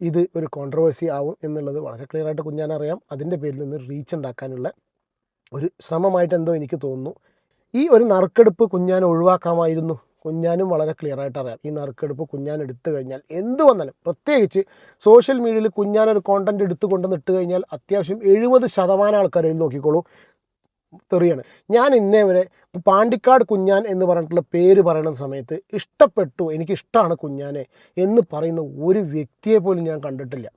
ഇത് ഒരു കോൺട്രവേഴ്സി ആവും എന്നുള്ളത് വളരെ ക്ലിയർ ആയിട്ട് കുഞ്ഞാനറിയാം. അതിന്റെ പേരിൽ നിന്ന് റീച്ച് ഉണ്ടാക്കാനുള്ള ഒരു ശ്രമമായിട്ട് എന്തോ എനിക്ക് തോന്നുന്നു. ഈ ഒരു നറുക്കെടുപ്പ് കുഞ്ഞാൻ ഒഴിവാക്കാമായിരുന്നു. കുഞ്ഞാനും വളരെ ക്ലിയർ ആയിട്ട് അറിയാം. ഈ നറുക്കെടുപ്പ് കുഞ്ഞാൻ എടുത്തു കഴിഞ്ഞാൽ എന്ത് വന്നാലും പ്രത്യേകിച്ച് സോഷ്യൽ മീഡിയയിൽ കുഞ്ഞാൻ ഒരു കോണ്ടന്റ് എടുത്തു കൊണ്ടുവന്ന് ഇട്ട് കഴിഞ്ഞാൽ അത്യാവശ്യം എഴുപത് ശതമാനം ആൾക്കാർ എഴുതി നോക്കിക്കോളൂ. തെറിയാണ്. ഞാൻ ഇന്നേ വരെ പാണ്ടിക്കാട് കുഞ്ഞാൻ എന്ന് പറഞ്ഞിട്ടുള്ള പേര് പറയുന്ന സമയത്ത് ഇഷ്ടപ്പെട്ടു എനിക്കിഷ്ടമാണ് കുഞ്ഞാനെ എന്ന് പറയുന്ന ഒരു വ്യക്തിയെ പോലും ഞാൻ കണ്ടിട്ടില്ല.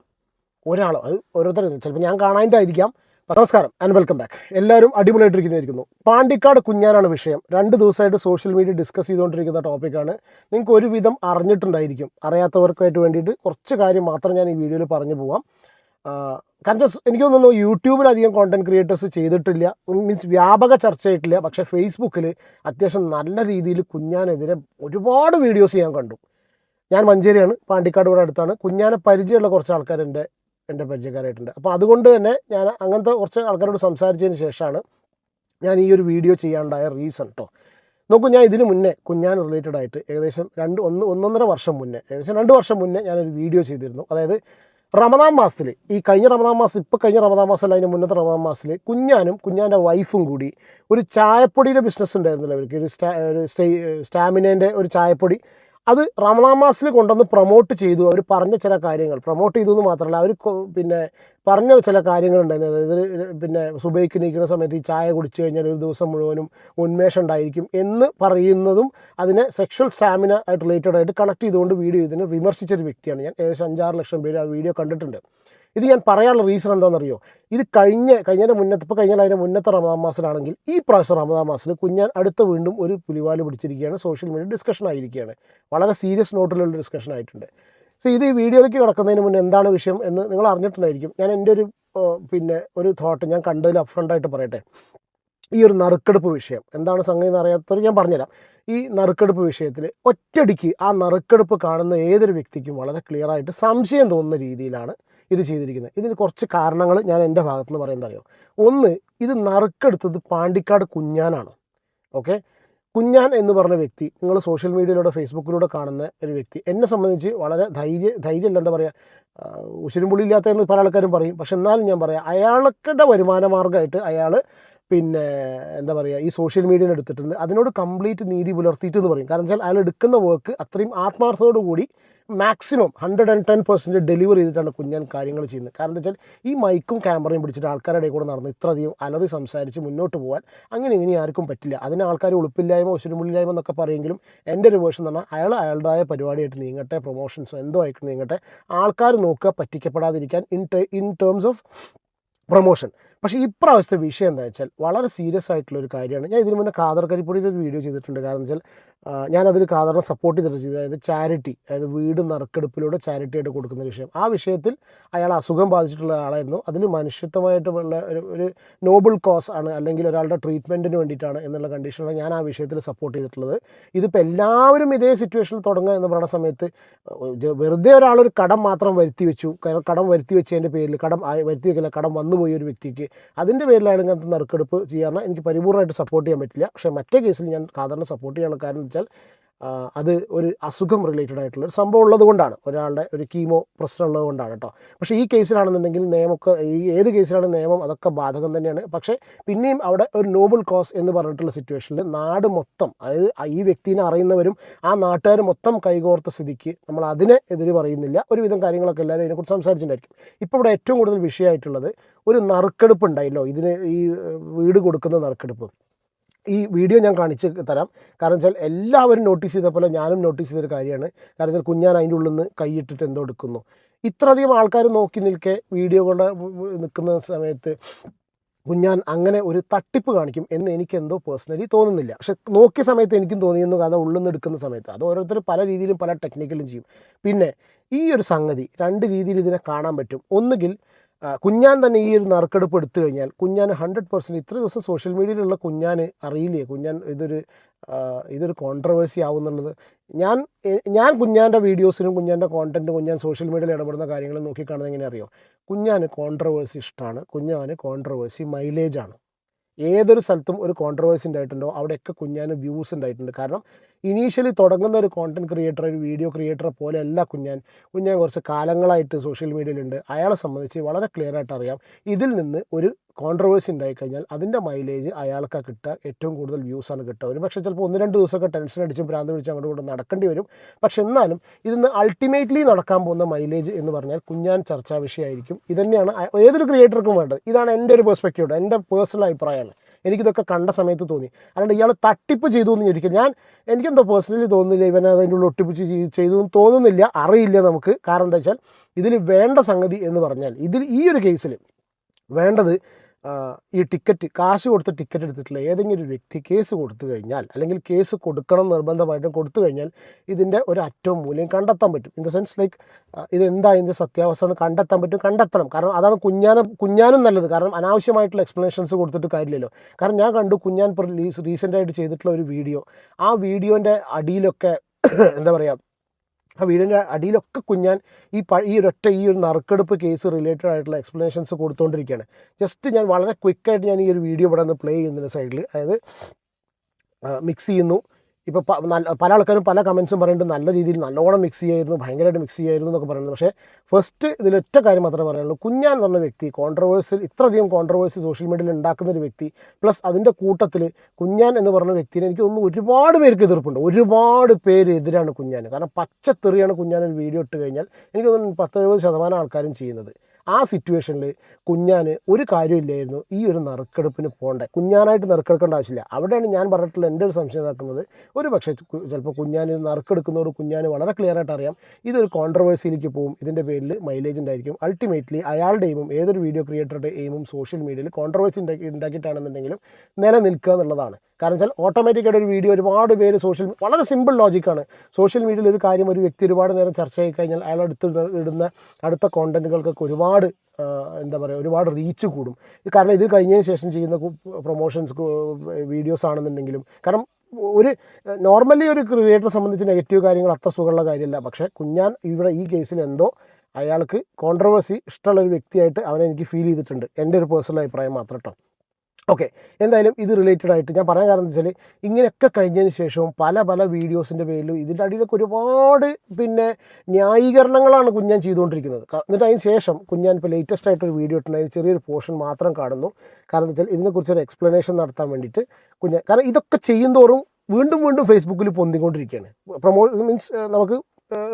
ഒരാൾ അത് ഓരോരുത്തരും ചിലപ്പോൾ ഞാൻ കാണാനായിട്ടായിരിക്കാം നമസ്കാരം ആൻഡ് വെൽക്കം ബാക്ക് എല്ലാവരും അടിപൊളിയായിട്ടിരിക്കുന്നു പാണ്ടിക്കാട് കുഞ്ഞാനാണ് വിഷയം. രണ്ട് ദിവസമായിട്ട് സോഷ്യൽ മീഡിയ ഡിസ്കസ് ചെയ്തുകൊണ്ടിരിക്കുന്ന ടോപ്പിക്കാണ് നിങ്ങൾക്ക് ഒരുവിധം അറിഞ്ഞിട്ടുണ്ടായിരിക്കും. അറിയാത്തവർക്കായിട്ട് വേണ്ടിയിട്ട് കുറച്ച് കാര്യം മാത്രം ഞാൻ ഈ വീഡിയോയിൽ പറഞ്ഞു പോവാം. കാരണം എനിക്ക് തോന്നുന്നു യൂട്യൂബിൽ അധികം കോണ്ടന്റ് ക്രിയേറ്റേഴ്സ് ചെയ്തിട്ടില്ല. മീൻസ് വ്യാപക ചർച്ച ആയിട്ടില്ല പക്ഷേ ഫേസ്ബുക്കിൽ അത്യാവശ്യം നല്ല രീതിയിൽ കുഞ്ഞാനെതിരെ ഒരുപാട് വീഡിയോസ് ഞാൻ കണ്ടു. ഞാൻ മഞ്ചേരിയാണ്. പാണ്ടിക്കാട് ഇവിടെ അടുത്താണ്. കുഞ്ഞാനെ പരിചയമുള്ള കുറച്ച് ആൾക്കാർ എന്റെ എന്റെ പരിചയക്കാരായിട്ടുണ്ട്. അപ്പോൾ അതുകൊണ്ട് തന്നെ ഞാൻ അങ്ങനത്തെ കുറച്ച് ആൾക്കാരോട് സംസാരിച്ചതിന് ശേഷമാണ് ഞാൻ ഈ ഒരു വീഡിയോ ചെയ്യാനുണ്ടായ റീസൺ കേട്ടോ നോക്കൂ ഞാൻ ഇതിന് മുന്നേ കുഞ്ഞാൻ റിലേറ്റഡ് ആയിട്ട് ഏകദേശം രണ്ട് ഒന്ന് ഒന്നൊന്നര വർഷം മുന്നേ ഏകദേശം രണ്ട് വർഷം മുന്നേ ഞാനൊരു വീഡിയോ ചെയ്തിരുന്നു. അതായത് റമദാൻ മാസത്തിൽ ഈ കഴിഞ്ഞ റമദാൻ മാസം ഇപ്പോൾ കഴിഞ്ഞ റമദാൻ മാസമല്ല അതിന് മുന്നത്തെ റമദാൻ മാസത്തിൽ കുഞ്ഞാനും കുഞ്ഞാന്റെ വൈഫും കൂടി ഒരു ചായപ്പൊടിയുടെ ബിസിനസ് ഉണ്ടായിരുന്നില്ല അവർക്ക്. ഒരു സ്റ്റാ ഒരു സ്റ്റാമിനേന്റെ ഒരു ചായപ്പൊടി അത് റമദാൻ മാസത്തിൽ കൊണ്ടുവന്ന് പ്രൊമോട്ട് ചെയ്തു. അവർ പറഞ്ഞ ചില കാര്യങ്ങൾ. പ്രൊമോട്ട് ചെയ്തു എന്ന് മാത്രമല്ല അവർ പിന്നെ പറഞ്ഞ ചില കാര്യങ്ങളുണ്ടായിരുന്നു അതായത് പിന്നെ സുബൈക്ക് നീക്കുന്ന സമയത്ത് ഈ ചായ കുടിച്ചു കഴിഞ്ഞാൽ ഒരു ദിവസം മുഴുവനും ഉന്മേഷം ഉണ്ടായിരിക്കും എന്ന് പറയുന്നതും അതിനെ സെക്ഷൽ സ്റ്റാമിന ആയിട്ട് റിലേറ്റഡ് ആയിട്ട് കണക്ട് ചെയ്തുകൊണ്ട് വീഡിയോ ഇതിനെ വിമർശിച്ച ഒരു വ്യക്തിയാണ്. ഞാൻ ഏകദേശം അഞ്ചാറ് ലക്ഷം പേര് ആ വീഡിയോ കണ്ടിട്ടുണ്ട്. ഇത് ഞാൻ പറയാനുള്ള റീസൺ എന്താണെന്നറിയോ? ഇത് കഴിഞ്ഞ കഴിഞ്ഞതിന്റെ മുന്നത്തെ ഇപ്പോൾ കഴിഞ്ഞ അതിന്റെ മുന്നത്തെ റമദാൻ മാസത്തിലാണെങ്കിൽ ഈ പ്രാവശ്യം റമദാൻ മാസത്തിൽ കുഞ്ഞാൻ അടുത്ത വീണ്ടും ഒരു പുലിവാൽ പിടിച്ചിരിക്കുകയാണ്. സോഷ്യൽ മീഡിയ ഡിസ്കഷൻ ആയിരിക്കുകയാണ്. വളരെ സീരിയസ് നോട്ടിലുള്ള ഡിസ്കഷൻ ആയിട്ടുണ്ട്. സോ ഇത് ഈ വീഡിയോയിലേക്ക് കിടക്കുന്നതിന് മുന്നേ എന്താണ് വിഷയം എന്ന് നിങ്ങൾ അറിഞ്ഞിട്ടുണ്ടായിരിക്കും. ഞാൻ എന്റെ ഒരു പിന്നെ ഒരു തോട്ട് ഞാൻ കണ്ടതിൽ അപ്ഫ്രണ്ടായിട്ട് പറയട്ടെ. ഈ ഒരു നറുക്കെടുപ്പ് വിഷയം. എന്താണ് സംഗതി എന്ന് അറിയാത്തവർ ഞാൻ പറഞ്ഞുതരാം. ഈ നറുക്കെടുപ്പ് വിഷയത്തിൽ ഒറ്റടിക്ക് ആ നറുക്കെടുപ്പ് കാണുന്ന ഏതൊരു വ്യക്തിക്കും വളരെ ക്ലിയർ ആയിട്ട് സംശയം തോന്നുന്ന രീതിയിലാണ് ഇത് ചെയ്തിരിക്കുന്നത്. ഇതിന് കുറച്ച് കാരണങ്ങൾ ഞാൻ എന്റെ ഭാഗത്തുനിന്ന് പറയുന്നത് അറിയാം? ഒന്ന് ഇത് നറുക്കെടുത്തത് പാണ്ടിക്കാട് കുഞ്ഞാനാണ്. ഓക്കെ? കുഞ്ഞാൻ എന്ന് പറഞ്ഞ വ്യക്തി നിങ്ങൾ സോഷ്യൽ മീഡിയയിലൂടെ ഫേസ്ബുക്കിലൂടെ കാണുന്ന ഒരു വ്യക്തി. എന്നെ സംബന്ധിച്ച് വളരെ ധൈര്യ ധൈര്യമല്ല എന്താ പറയുക ഉശിരുമ്പുള്ളി എന്ന് പല ആൾക്കാരും പറയും. പക്ഷെ എന്നാലും ഞാൻ പറയാം അയാൾക്കുടെ വരുമാന മാർഗമായിട്ട് അയാൾ പിന്നെ എന്താ പറയുക ഈ സോഷ്യൽ മീഡിയയിൽ എടുത്തിട്ടുണ്ട്. അതിനോട് കംപ്ലീറ്റ് നീതി പുലർത്തിയിട്ട് എന്ന് പറയും. കാരണം വെച്ചാൽ അയാൾ എടുക്കുന്ന വർക്ക് അത്രയും ആത്മാർത്ഥതയോടു കൂടി maximum hundred and ten percent delivery ചെയ്തിട്ടാണ് കുഞ്ഞാൻ കാര്യങ്ങൾ ചെയ്യുന്നത്. കാരണം എന്താ വെച്ചാൽ ഈ മൈക്കും ക്യാമറയും പിടിച്ചിട്ട് ആൾക്കാരുടെ കൂടെ നടന്ന് ഇത്രയധികം അലറി സംസാരിച്ച് മുന്നോട്ട് പോകാൻ അങ്ങനെ ഇങ്ങനെ ആർക്കും പറ്റില്ല. അതിന് ആൾക്കാർ ഉളുപ്പില്ലായ്മ ഉശുരുമുള്ളില്ലായ്മ എന്നൊക്കെ പറയുമെങ്കിലും എന്റെ ഒരു വേർഷൻ എന്ന് പറഞ്ഞാൽ അയാൾ അയാളുടേതായ പരിപാടിയായിട്ട് നീങ്ങട്ടെ പ്രൊമോഷൻസോ എന്തോ ആയിട്ട് നീങ്ങട്ടെ. ആൾക്കാർ നോക്കുക പറ്റിക്കപ്പെടാതിരിക്കാൻ in in terms of promotion പക്ഷേ ഇപ്രാവശ്യത്തെ വിഷയം എന്താ വെച്ചാൽ വളരെ സീരിയസ് ആയിട്ടുള്ള ഒരു കാര്യമാണ്. ഞാൻ ഇതിനു മുന്നേ കാദർ കരിപ്പൊടിയിൽ ഒരു വീഡിയോ ചെയ്തിട്ടുണ്ട്. കാരണം വെച്ചാൽ ഞാനതിൽ കാതറിനെ സപ്പോർട്ട് ചെയ്തിട്ട് ചെയ്തത് അതായത് ചാരിറ്റി അതായത് വീട് നറുക്കെടുപ്പിലൂടെ ചാരിറ്റി ആയിട്ട് കൊടുക്കുന്ന വിഷയം. ആ വിഷയത്തിൽ അയാൾ അസുഖം ബാധിച്ചിട്ടുള്ള ആളായിരുന്നു അതിൽ മനുഷ്യത്വമായിട്ടുള്ള ഒരു ഒരു നോബിൾ കോസ് ആണ് അല്ലെങ്കിൽ ഒരാളുടെ ട്രീറ്റ്മെന്റിന് വേണ്ടിയിട്ടാണ് എന്നുള്ള കണ്ടീഷനിലാണ് ഞാൻ ആ വിഷയത്തിൽ സപ്പോർട്ട് ചെയ്തിട്ടുള്ളത്. ഇതിപ്പോൾ എല്ലാവരും ഇതേ സിറ്റുവേഷനിൽ തുടങ്ങുക എന്ന് പറയുന്ന സമയത്ത് വെറുതെ ഒരാളൊരു കടം മാത്രം വരുത്തി വെച്ചു. കടം വരുത്തി വെച്ചതിന്റെ പേരിൽ കടം വരുത്തി വെക്കില്ല കടം വന്നുപോയി ഒരു വ്യക്തിക്ക്. അതിന്റെ പേരിലാണ് ഇങ്ങനത്തെ നറുക്കെടുപ്പ് ചെയ്യാമെന്ന് എനിക്ക് പരിപൂർണമായിട്ട് സപ്പോർട്ട് ചെയ്യാൻ പറ്റില്ല. പക്ഷേ മറ്റേ കേസിൽ ഞാൻ സാധാരണ സപ്പോർട്ട് ചെയ്യാനുള്ള കാരണം വെച്ചാൽ അത് ഒരു അസുഖം റിലേറ്റഡ് ആയിട്ടുള്ള ഒരു സംഭവം ഉള്ളത് കൊണ്ടാണ്. ഒരാളുടെ ഒരു കീമോ പ്രശ്നം ഉള്ളത് കൊണ്ടാണ് കേട്ടോ പക്ഷേ ഈ കേസിലാണെന്നുണ്ടെങ്കിൽ നിയമമൊക്കെ ഈ ഏത് കേസിലാണ് നിയമം അതൊക്കെ ബാധകം തന്നെയാണ്. പക്ഷേ പിന്നെയും അവിടെ ഒരു നോബിൾ കോസ് എന്ന് പറഞ്ഞിട്ടുള്ള സിറ്റുവേഷനിൽ നാട് മൊത്തം അതായത് ഈ വ്യക്തിനെ അറിയുന്നവരും ആ നാട്ടുകാർ മൊത്തം കൈകോർത്ത സ്ഥിതിക്ക് നമ്മൾ അതിനെ എതിര് പറയുന്നില്ല. ഒരുവിധം കാര്യങ്ങളൊക്കെ എല്ലാവരും അതിനെക്കുറിച്ച് സംസാരിച്ചിട്ടുണ്ടായിരിക്കും. ഇപ്പോൾ ഇവിടെ ഏറ്റവും കൂടുതൽ വിഷയമായിട്ടുള്ളത് ഒരു നറുക്കെടുപ്പ് ഉണ്ടായല്ലോ? ഇതിന് ഈ വീട് കൊടുക്കുന്ന നറുക്കെടുപ്പ്. ഈ വീഡിയോ ഞാൻ കാണിച്ച് തരാം. കാരണം വെച്ചാൽ എല്ലാവരും നോട്ടീസ് ചെയ്ത പോലെ ഞാനും നോട്ടീസ് ചെയ്തൊരു കാര്യമാണ്. കാരണം വെച്ചാൽ കുഞ്ഞാൻ അതിന്റെ ഉള്ളിൽ നിന്ന് കൈയിട്ടിട്ട് എന്തോ എടുക്കുന്നു. ഇത്രയധികം ആൾക്കാർ നോക്കി നിൽക്കെ വീഡിയോ കൊണ്ട് നിൽക്കുന്ന സമയത്ത് കുഞ്ഞാൻ അങ്ങനെ ഒരു തട്ടിപ്പ് കാണിക്കും എന്ന് എനിക്ക് എന്തോ പേഴ്സണലി തോന്നുന്നില്ല. പക്ഷെ നോക്കിയ സമയത്ത് എനിക്കും തോന്നിയെന്നു കാരണം ഉള്ളിൽ നിന്ന് എടുക്കുന്ന സമയത്ത്. അത് ഓരോരുത്തർ പല രീതിയിലും പല ടെക്നിക്കലും ചെയ്യും. പിന്നെ ഈ ഒരു സംഗതി രണ്ട് രീതിയിൽ ഇതിനെ കാണാൻ പറ്റും. ഒന്നുകിൽ കുഞ്ഞാൻ തന്നെ ഈ ഒരു നറുക്കെടുപ്പ് എടുത്തു കഴിഞ്ഞാൽ കുഞ്ഞാൻ ഹൺഡ്രഡ് പെർസെന്റ് ഇത്ര ദിവസം സോഷ്യൽ മീഡിയയിലുള്ള കുഞ്ഞാൻ അറിയില്ലേ? കുഞ്ഞാൻ ഇതൊരു ഇതൊരു കോൺട്രവേഴ്സി ആവുന്നുള്ളത്. ഞാൻ ഞാൻ കുഞ്ഞാന്റെ വീഡിയോസിനും കുഞ്ഞാന്റെ കോണ്ടന്റും കുഞ്ഞാൻ സോഷ്യൽ മീഡിയയിൽ ഇടപെടുന്ന കാര്യങ്ങളും നോക്കിക്കാണുന്നത് എങ്ങനെ അറിയോ കുഞ്ഞാന് കോൺട്രവേഴ്സി ഇഷ്ടമാണ്. കുഞ്ഞാന് കോൺട്രവേഴ്സി മൈലേജാണ് ഏതൊരു സ്ഥലത്തും ഒരു കോൺട്രവേഴ്സി ഉണ്ടായിട്ടുണ്ടോ അവിടെയൊക്കെ കുഞ്ഞാന് വ്യൂസ് ഉണ്ടായിട്ടുണ്ട്. കാരണം ഇനീഷ്യലി തുടങ്ങുന്ന ഒരു കോണ്ടന്റ് ക്രിയേറ്റർ ഒരു വീഡിയോ ക്രിയേറ്റർ പോലെ അല്ല കുഞ്ഞാൻ. കുഞ്ഞാൻ കുറച്ച് കാലങ്ങളായിട്ട് സോഷ്യൽ മീഡിയയിലുണ്ട് അയാളെ സംബന്ധിച്ച് വളരെ ക്ലിയർ ആയിട്ട് അറിയാം. ഇതിൽ നിന്ന് ഒരു കോൺട്രവേഴ്സി ഉണ്ടായിക്കഴിഞ്ഞാൽ അതിന്റെ മൈലേജ് അയാൾക്ക് കിട്ടുക ഏറ്റവും കൂടുതൽ വ്യൂസാണ് കിട്ടുക. ഒരു പക്ഷേ ചിലപ്പോൾ ഒന്ന് രണ്ട് ദിവസമൊക്കെ ടെൻഷൻ അടിച്ചും ഭ്രാന്ത് പിടിച്ച് അങ്ങോട്ട് കൊണ്ട് നടക്കേണ്ടി വരും. പക്ഷെ എന്നാലും ഇതിന്ന് അൾട്ടിമേറ്റ്ലി നടക്കാൻ പോകുന്ന മൈലേജ് എന്ന് പറഞ്ഞാൽ കുഞ്ഞാൻ ചർച്ചാ വിഷയമായിരിക്കും. ഇതന്നെയാണ് ഏതൊരു ക്രിയേറ്റർക്കും വേണ്ടത്. ഇതാണ് എന്റെ ഒരു പെർസ്പെക്റ്റീവ് എന്റെ പേഴ്സണൽ അഭിപ്രായമാണ്. എനിക്കിതൊക്കെ കണ്ട സമയത്ത് തോന്നി. അല്ലാണ്ട് ഇയാൾ തട്ടിപ്പ് ചെയ്തു എന്ന് ഒരിക്കലും ഞാൻ എനിക്കെന്തോ പേഴ്സണലി തോന്നുന്നില്ല ഇവൻ അതിന്റെ ഉള്ളിൽ ഒട്ടിപ്പിച്ച് ചെയ്തു എന്ന് തോന്നുന്നില്ല അറിയില്ല നമുക്ക്. കാരണം എന്താ വെച്ചാൽ ഇതിൽ വേണ്ട സംഗതി എന്ന് പറഞ്ഞാൽ ഇതിൽ ഈ ഒരു കേസിൽ വേണ്ടത് ഈ ടിക്കറ്റ് കാശ് കൊടുത്ത് ടിക്കറ്റ് എടുത്തിട്ടുള്ള ഏതെങ്കിലും ഒരു വ്യക്തി കേസ് കൊടുത്തു കഴിഞ്ഞാൽ അല്ലെങ്കിൽ കേസ് കൊടുക്കണം നിർബന്ധമായിട്ടും കൊടുത്തു കഴിഞ്ഞാൽ ഇതിന്റെ ഒരു അറ്റവും മൂല്യം കണ്ടെത്താൻ പറ്റും. ഇൻ ദ സെൻസ് ലൈക്ക് ഇത് എന്താ ഇതിന്റെ സത്യാവസ്ഥ എന്ന് കണ്ടെത്താൻ പറ്റും കണ്ടെത്തണം. കാരണം അതാണ് കുഞ്ഞാനും കുഞ്ഞാനും നല്ലത്. കാരണം അനാവശ്യമായിട്ടുള്ള എക്സ്പ്ലനേഷൻസ് കൊടുത്തിട്ട് കാര്യമില്ലല്ലോ. കാരണം ഞാൻ കണ്ടു കുഞ്ഞാൻ റീസെന്റായിട്ട് ചെയ്തിട്ടുള്ള ഒരു വീഡിയോ ആ വീഡിയോന്റെ അടിയിലൊക്കെ എന്താ പറയുക ആ വീടിന്റെ അടിയിലൊക്കെ കുഞ്ഞാൻ ഈ പ ഈ ഒരൊറ്റ ഈ ഒരു നറുക്കെടുപ്പ് കേസ് റിലേറ്റഡ് ആയിട്ടുള്ള എക്സ്പ്ലനേഷൻസ് കൊടുത്തുകൊണ്ടിരിക്കുകയാണ് ജസ്റ്റ് ഞാൻ വളരെ ക്വിക്കായിട്ട് ഞാൻ ഈ ഒരു വീഡിയോ ഇവിടെ നിന്ന് പ്ലേ ചെയ്യുന്നതിന്റെ സൈഡിൽ അതായത് മിക്സ് ചെയ്യുന്നു. ഇപ്പോൾ പല ആൾക്കാരും പല കമൻസും പറയുന്നുണ്ട്. നല്ല രീതിയിൽ നല്ലോണം മിക്സ് ചെയ്യായിരുന്നു. ഭയങ്കരമായിട്ട് മിക്സ് ചെയ്യായിരുന്നു എന്നൊക്കെ പറയുന്നത് പക്ഷേ ഫസ്റ്റ് ഇതിലൊറ്റ കാര്യം മാത്രമേ പറയാനുള്ളൂ. കുഞ്ഞാൻ എന്ന് പറഞ്ഞ വ്യക്തി കോൺട്രവേഴ്സിൽ ഇത്രയധികം കോൺട്രവേഴ്സി സോഷ്യൽ മീഡിയയിൽ ഉണ്ടാക്കുന്ന ഒരു വ്യക്തി പ്ലസ് അതിന്റെ കൂട്ടത്തിൽ കുഞ്ഞാൻ എന്ന് പറഞ്ഞ വ്യക്തിനെ എനിക്ക് തോന്നുന്നു ഒരുപാട് പേർക്ക് എതിർപ്പുണ്ട്. ഒരുപാട് പേര് എതിരാണ് കുഞ്ഞാൻ കാരണം പച്ചത്തെറിയാണ് കുഞ്ഞാൻ ഒരു വീഡിയോ ഇട്ട് കഴിഞ്ഞാൽ എനിക്ക് തോന്നുന്നു പത്തെഴുപത് ശതമാനം ആൾക്കാരും ചെയ്യുന്നത്. ആ സിറ്റുവേഷനിൽ കുഞ്ഞാന് ഒരു കാര്യമില്ലായിരുന്നു ഈ ഒരു നറുക്കെടുപ്പിന് പോകണ്ടേ. കുഞ്ഞാനായിട്ട് നറുക്കെടുക്കേണ്ട ആവശ്യമില്ല. അവിടെയാണ് ഞാൻ പറഞ്ഞിട്ടുള്ള എന്റെ ഒരു സംശയം നടക്കുന്നത്. ഒരു പക്ഷേ ചിലപ്പോൾ കുഞ്ഞാൻ ഇത് നറുക്കെടുക്കുന്നതോട് കുഞ്ഞാന് വളരെ ക്ലിയർ ആയിട്ട് അറിയാം. ഇതൊരു കോൺട്രവേഴ്സിയിലേക്ക് പോകും. ഇതിന്റെ പേരിൽ മൈലേജ് ഉണ്ടായിരിക്കും. അൾട്ടിമേറ്റ്ലി അയാളുടെ എയിമും ഏതൊരു വീഡിയോ ക്രിയേറ്ററുടെ എയിമും സോഷ്യൽ മീഡിയയിൽ കോൺട്രവേഴ്സി ഉണ്ടാക്കി ഉണ്ടാക്കിയിട്ടാണെന്നുണ്ടെങ്കിലും നിലനിൽക്കുക എന്നുള്ളതാണ്. കാരണം വെച്ചാൽ ഓട്ടോമാറ്റിക്കായിട്ട് ഒരു വീഡിയോ ഒരുപാട് പേര് സോഷ്യൽ വളരെ സിമ്പിൾ ലോജിക്കാണ് സോഷ്യൽ മീഡിയയിൽ ഒരു കാര്യം ഒരു വ്യക്തി ഒരുപാട് നേരം ചർച്ച ആയി കഴിഞ്ഞാൽ അയാൾ അടുത്ത് ഇടുന്ന അടുത്ത കോണ്ടന്റുകൾക്കൊക്കെ ഒരുപാട് എന്താ പറയുക ഒരുപാട് റീച്ച് കൂടും. കാരണം ഇത് കഴിഞ്ഞതിന് ശേഷം ചെയ്യുന്ന പ്രൊമോഷൻസ് വീഡിയോസ് ആണെന്നുണ്ടെങ്കിലും കാരണം ഒരു നോർമലി ഒരു ക്രിയേറ്റർ സംബന്ധിച്ച് നെഗറ്റീവ് കാര്യങ്ങൾ അത്ര സുഖമുള്ള കാര്യമല്ല. പക്ഷേ കുഞ്ഞാൻ ഇവിടെ ഈ കേസിൽ എന്തോ അയാൾക്ക് കോൺട്രവേഴ്സി ഇഷ്ടമുള്ള ഒരു വ്യക്തിയായിട്ട് അവനെ എനിക്ക് ഫീൽ ചെയ്തിട്ടുണ്ട്. എന്റെ ഒരു പേഴ്സണൽ അഭിപ്രായം മാത്രം കേട്ടോ ഓക്കെ എന്തായാലും ഇത് റിലേറ്റഡ് ആയിട്ട് ഞാൻ പറയാൻ കാരണം എന്താ വെച്ചാൽ ഇങ്ങനെയൊക്കെ കഴിഞ്ഞതിന് ശേഷവും പല പല വീഡിയോസിന്റെ പേരിലും ഇതിന്റെ അടിയിലൊക്കെ ഒരുപാട് പിന്നെ ന്യായീകരണങ്ങളാണ് കുഞ്ഞാൻ ചെയ്തുകൊണ്ടിരിക്കുന്നത്. എന്നിട്ട് അതിന് ശേഷം കുഞ്ഞാൻ ഇപ്പോൾ ലേറ്റസ്റ്റ് ആയിട്ടൊരു വീഡിയോ ഇട്ടുണ്ട് അതിന് ചെറിയൊരു പോർഷൻ മാത്രം കാണുന്നു. കാരണം എന്താ വെച്ചാൽ ഇതിനെക്കുറിച്ചൊരു എക്സ്പ്ലനേഷൻ നടത്താൻ വേണ്ടിയിട്ട് കുഞ്ഞാൻ കാരണം ഇതൊക്കെ ചെയ്യുന്തോറും വീണ്ടും വീണ്ടും ഫേസ്ബുക്കിൽ പൊന്തിക്കൊണ്ടിരിക്കുകയാണ്. പ്രൊമോ മീൻസ് നമുക്ക്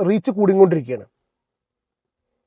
റീച്ച് കൂടിക്കൊണ്ടിരിക്കുകയാണ്.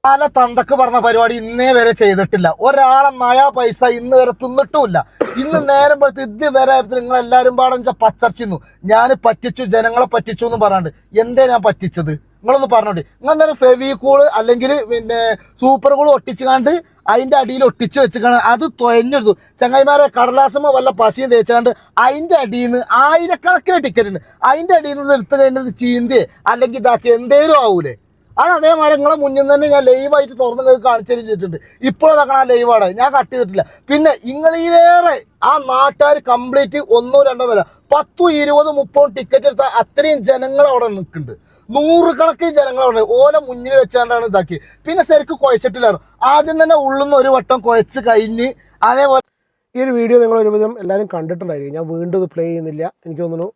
പല തന്തക്ക് പറഞ്ഞ പരിപാടി ഇന്നേ വരെ ചെയ്തിട്ടില്ല. ഒരാളെ നയാ പൈസ ഇന്ന് വരെ തിന്നിട്ടുമില്ല. ഇന്ന് നേരം പോലത്തെ ഇത് വരെ നിങ്ങൾ എല്ലാരും പാടഞ്ച പച്ചർച്ചിന്നു. ഞാൻ പറ്റിച്ചു ജനങ്ങളെ പറ്റിച്ചു എന്ന് പറയാണ്ട്. എന്തേ ഞാൻ പറ്റിച്ചത്? നിങ്ങളൊന്ന് പറഞ്ഞോണ്ട് നിങ്ങൾ എന്തായാലും ഫെവിക്കൂൾ അല്ലെങ്കിൽ പിന്നെ സൂപ്പർ കൂൾ ഒട്ടിച്ചുകാണ്ട് അതിന്റെ അടിയിൽ ഒട്ടിച്ച് വെച്ചിക്കാണ് അത് തൊയഞ്ഞെടുത്തു. ചങ്ങായിമാരെ കടലാസമ വല്ല പശയും തേച്ചാണ്ട് അതിന്റെ അടിയിൽ നിന്ന് ആയിരക്കണക്കിന് ടിക്കറ്റ് ഉണ്ട് അതിന്റെ അടിയിൽ നിന്ന് എടുത്തു കഴിഞ്ഞത് ചീന്തിയെ. അല്ലെങ്കിൽ ഇതാക്കി എന്തേലും ആവൂലേ? അത് അതേമാതിരി നിങ്ങളെ മുന്നിൽ തന്നെ ഞാൻ ലൈവായിട്ട് തുറന്ന് നിങ്ങൾക്ക് കാണിച്ചു തരും ചെയ്തിട്ടുണ്ട് ഇപ്പോൾ ആ ലൈവാണ് ഞാൻ കട്ട് ചെയ്തിട്ടില്ല. പിന്നെ നിങ്ങളിലേറെ ആ നാട്ടുകാർ കംപ്ലീറ്റ് ഒന്നോ രണ്ടോ നില പത്തും ഇരുപതും മുപ്പതും ടിക്കറ്റ് എടുത്ത അത്രയും ജനങ്ങൾ അവിടെ നിൽക്കുന്നുണ്ട്. നൂറുകണക്കിന് ജനങ്ങൾ അവിടെ ഓല മുന്നിൽ വെച്ചാണ്ടാണ് ഇതാക്കി. പിന്നെ ശരിക്കും കുഴച്ചിട്ടില്ലായിരുന്നു ആദ്യം തന്നെ ഉള്ളുന്ന ഒരു വട്ടം കുഴച്ച് കഴിഞ്ഞ് അതേപോലെ ഈ ഒരു വീഡിയോ നിങ്ങൾ ഒരുവിധം എല്ലാവരും കണ്ടിട്ടുണ്ടായിരിക്കും. ഞാൻ വീണ്ടും പ്ലേ ചെയ്യുന്നില്ല. എനിക്ക് തോന്നുന്നു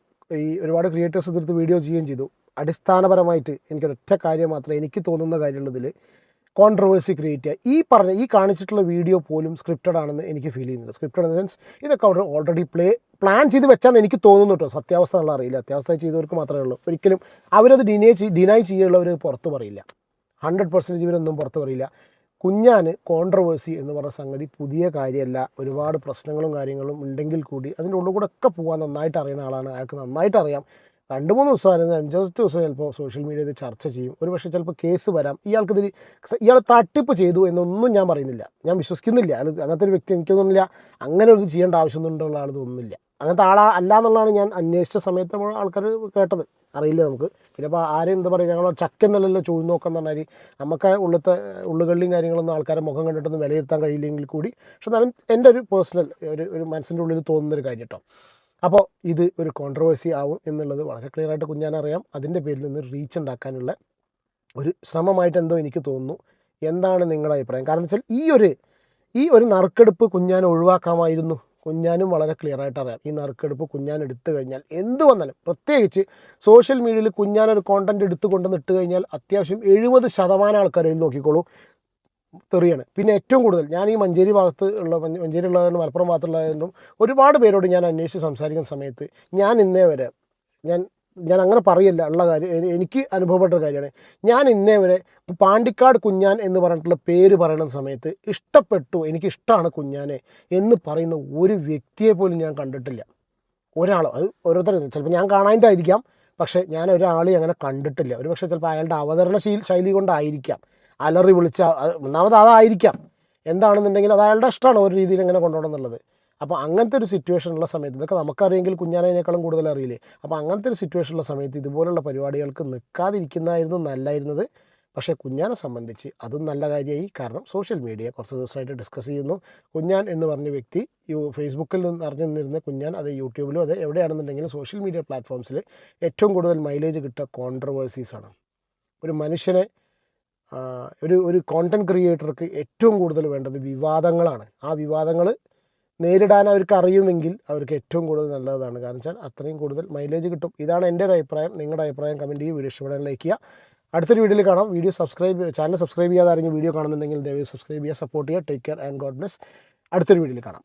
ഈ ഒരുപാട് ക്രിയേറ്റേഴ്സ് തീർത്ത് വീഡിയോ ചെയ്യുകയും ചെയ്തു. അടിസ്ഥാനപരമായിട്ട് എനിക്കൊരൊറ്റ കാര്യം മാത്രമേ എനിക്ക് തോന്നുന്ന കാര്യമുള്ളതിൽ കോൺട്രവേഴ്സി ക്രിയേറ്റ് ചെയ്യുക. ഈ പറഞ്ഞ ഈ കാണിച്ചിട്ടുള്ള വീഡിയോ പോലും സ്ക്രിപ്റ്റഡ് ആണെന്ന് എനിക്ക് ഫീൽ ചെയ്യുന്നുണ്ട് സ്ക്രിപ്റ്റഡ് ഇൻ സെൻസ് ഇതൊക്കെ ഓൾറെഡി പ്ലേ പ്ലാൻ ചെയ്ത് വെച്ചാൽ എനിക്ക് തോന്നുന്നു കേട്ടോ സത്യാവസ്ഥ എന്നുള്ള അറിയില്ല. അത്യാവസ്ഥ ചെയ്തവർക്ക് മാത്രമേ ഉള്ളൂ. ഒരിക്കലും അവരത് ഡിനൈ ഡിനൈ ചെയ്യുള്ളവർ പുറത്ത് പറയില്ല. ഹൺഡ്രഡ് പെർസെന്റേജ് ഇവരൊന്നും പുറത്ത് പറയില്ല. കുഞ്ഞാന് കോൺട്രവേഴ്സി എന്ന് പറഞ്ഞ സംഗതി പുതിയ കാര്യമല്ല. ഒരുപാട് പ്രശ്നങ്ങളും കാര്യങ്ങളും ഉണ്ടെങ്കിൽ കൂടി അതിന്റെ ഉള്ളിൽ കൂടെ ഒക്കെ പോകാൻ നന്നായിട്ട് അറിയുന്ന ആളാണ്. അയാൾക്ക് നന്നായിട്ട് അറിയാം. രണ്ട് മൂന്ന് ദിവസമായിരുന്നു അഞ്ചോ ദിവസം ചിലപ്പോൾ സോഷ്യൽ മീഡിയയിൽ ചർച്ച ചെയ്യും. ഒരു പക്ഷേ ചിലപ്പോൾ കേസ് വരാം. ഇയാൾക്കിതിൽ ഇയാൾ തട്ടിപ്പ് ചെയ്തു എന്നൊന്നും ഞാൻ പറയുന്നില്ല. ഞാൻ വിശ്വസിക്കുന്നില്ല. അങ്ങനത്തെ ഒരു വ്യക്തി എനിക്കൊന്നുമില്ല അങ്ങനെ ഒരു ചെയ്യേണ്ട ആവശ്യമൊന്നുമില്ല ആൾ തോന്നുന്നില്ല. അങ്ങനത്തെ ആളാ അല്ല എന്നുള്ളതാണ് ഞാൻ അന്വേഷിച്ച സമയത്ത് നമ്മൾ ആൾക്കാർ കേട്ടത്. അറിയില്ല നമുക്ക്. പിന്നെ അപ്പോൾ ആരും എന്താ പറയുക ഞങ്ങൾ ചക്കെന്നല്ലല്ലോ ചൂഴ് നോക്കാന്ന് പറഞ്ഞാൽ നമുക്ക് ഉള്ളത്തെ ഉള്ളുകളിലും കാര്യങ്ങളൊന്നും ആൾക്കാരെ മുഖം കണ്ടിട്ടൊന്നും വിലയിരുത്താൻ കഴിയില്ലെങ്കിൽ കൂടി പക്ഷെ എന്നാലും എന്റെ ഒരു പേഴ്സണൽ ഒരു ഒരു മനസ്സിന്റെ ഉള്ളിൽ തോന്നുന്നൊരു കാര്യം കേട്ടോ അപ്പോൾ ഇത് ഒരു കോൺട്രവേഴ്സി ആവും എന്നുള്ളത് വളരെ ക്ലിയർ ആയിട്ട് കുഞ്ഞാനറിയാം. അതിന്റെ പേരിൽ നിന്ന് റീച്ച് ഉണ്ടാക്കാനുള്ള ഒരു ശ്രമമായിട്ട് എന്തോ എനിക്ക് തോന്നുന്നു. എന്താണ് നിങ്ങളുടെ അഭിപ്രായം? കാരണം വെച്ചാൽ ഈ ഒരു ഈ ഒരു നറുക്കെടുപ്പ് കുഞ്ഞാൻ ഒഴിവാക്കാമായിരുന്നു. കുഞ്ഞാനും വളരെ ക്ലിയർ ആയിട്ട് അറിയാം. ഈ നറുക്കെടുപ്പ് കുഞ്ഞാൻ എടുത്തു കഴിഞ്ഞാൽ എന്ത് വന്നാലും പ്രത്യേകിച്ച് സോഷ്യൽ മീഡിയയിൽ കുഞ്ഞാൻ ഒരു കോണ്ടന്റ് എടുത്തു കൊണ്ടുവന്ന് കഴിഞ്ഞാൽ അത്യാവശ്യം എഴുപത് ശതമാനം ആൾക്കാർ നോക്കിക്കോളൂ. തെറിയാണ്. പിന്നെ ഏറ്റവും കൂടുതൽ ഞാൻ ഈ മഞ്ചേരി ഭാഗത്ത് ഉള്ള മഞ്ചേരി ഉള്ളതുകൊണ്ടും മലപ്പുറം ഭാഗത്തുള്ളതുകൊണ്ടും ഒരുപാട് പേരോട് ഞാൻ അന്വേഷിച്ച് സംസാരിക്കുന്ന സമയത്ത് ഞാൻ ഇന്നേ വരെ ഞാൻ ഞാൻ അങ്ങനെ പറയില്ല ഉള്ള കാര്യം എനിക്ക് അനുഭവപ്പെട്ട ഒരു കാര്യമാണ്. ഞാൻ ഇന്നേ വരെ പാണ്ടിക്കാട് കുഞ്ഞാൻ എന്ന് പറഞ്ഞിട്ടുള്ള പേര് പറയുന്ന സമയത്ത് ഇഷ്ടപ്പെട്ടു എനിക്ക് ഇഷ്ടമാണ് കുഞ്ഞാനെ എന്ന് പറയുന്ന ഒരു വ്യക്തിയെ പോലും ഞാൻ കണ്ടിട്ടില്ല. ഒരാൾ അത് ഓരോരുത്തരും ചിലപ്പോൾ ഞാൻ കാണാനായിട്ടായിരിക്കാം പക്ഷേ ഞാൻ ഒരാളെ അങ്ങനെ കണ്ടിട്ടില്ല. ഒരു പക്ഷേ ചിലപ്പോൾ അയാളുടെ അവതരണ ശൈലി കൊണ്ടായിരിക്കാം. അലറി വിളിച്ച ഒന്നാമത് അതായിരിക്കാം. എന്താണെന്നുണ്ടെങ്കിൽ അത് അയാളുടെ ഇഷ്ടമാണ് ഒരു രീതിയിൽ എങ്ങനെ കൊണ്ടുപോകണം എന്നുള്ളത്. അപ്പോൾ അങ്ങനത്തെ ഒരു സിറ്റുവേഷൻ ഉള്ള സമയത്ത് ഇതൊക്കെ നമുക്കറിയെങ്കിൽ കുഞ്ഞാനേക്കാളും കൂടുതൽ അറിയില്ലേ? അപ്പോൾ അങ്ങനത്തെ ഒരു സിറ്റുവേഷൻ ഉള്ള സമയത്ത് ഇതുപോലുള്ള പരിപാടികൾക്ക് നിൽക്കാതിരിക്കുന്നതായിരുന്നു നല്ലായിരുന്നത്. പക്ഷേ കുഞ്ഞാനെ സംബന്ധിച്ച് അതും നല്ല കാര്യമായി. കാരണം സോഷ്യൽ മീഡിയ കുറച്ച് ദിവസമായിട്ട് ഡിസ്കസ് ചെയ്യുന്നു. കുഞ്ഞാൻ എന്ന് പറഞ്ഞ വ്യക്തി യു ഫേസ്ബുക്കിൽ നിന്ന് അറിഞ്ഞു നിന്നിരുന്ന കുഞ്ഞാൻ അത് യൂട്യൂബിലും അത് എവിടെയാണെന്നുണ്ടെങ്കിലും സോഷ്യൽ മീഡിയ പ്ലാറ്റ്ഫോംസിൽ ഏറ്റവും കൂടുതൽ മൈലേജ് കിട്ടുക കോൺട്രവേഴ്സീസാണ് ഒരു മനുഷ്യനെ ഒരു ഒരു കോണ്ടന്റ് ക്രിയേറ്റർക്ക് ഏറ്റവും കൂടുതൽ വേണ്ടത് വിവാദങ്ങളാണ്. ആ വിവാദങ്ങൾ നേരിടാൻ അവർക്ക് അറിയുമെങ്കിൽ അവർക്ക് ഏറ്റവും കൂടുതൽ നല്ലതാണ്. കാരണം വെച്ചാൽ അത്രയും കൂടുതൽ മൈലേജ് കിട്ടും. ഇതാണ് എന്റെ ഒരു അഭിപ്രായം. നിങ്ങളുടെ അഭിപ്രായം കമന്റ് ചെയ്യുക വീഡിയോ ഇഷ്ടപ്പെടാൻ ലൈക്ക് ചെയ്യുക. അടുത്തൊരു വീഡിയോയിൽ കാണാം. വീഡിയോ സബ്സ്ക്രൈബ് ചാനൽ സബ്സ്ക്രൈബ് ചെയ്യാതെ ആരെങ്കിലും വീഡിയോ കാണുന്നുണ്ടെങ്കിൽ ദയവായി സബ്സ്ക്രൈബ് ചെയ്യുക സപ്പോർട്ട് ചെയ്യുക. Take care and God bless അടുത്തൊരു വീഡിയോയിൽ കാണാം.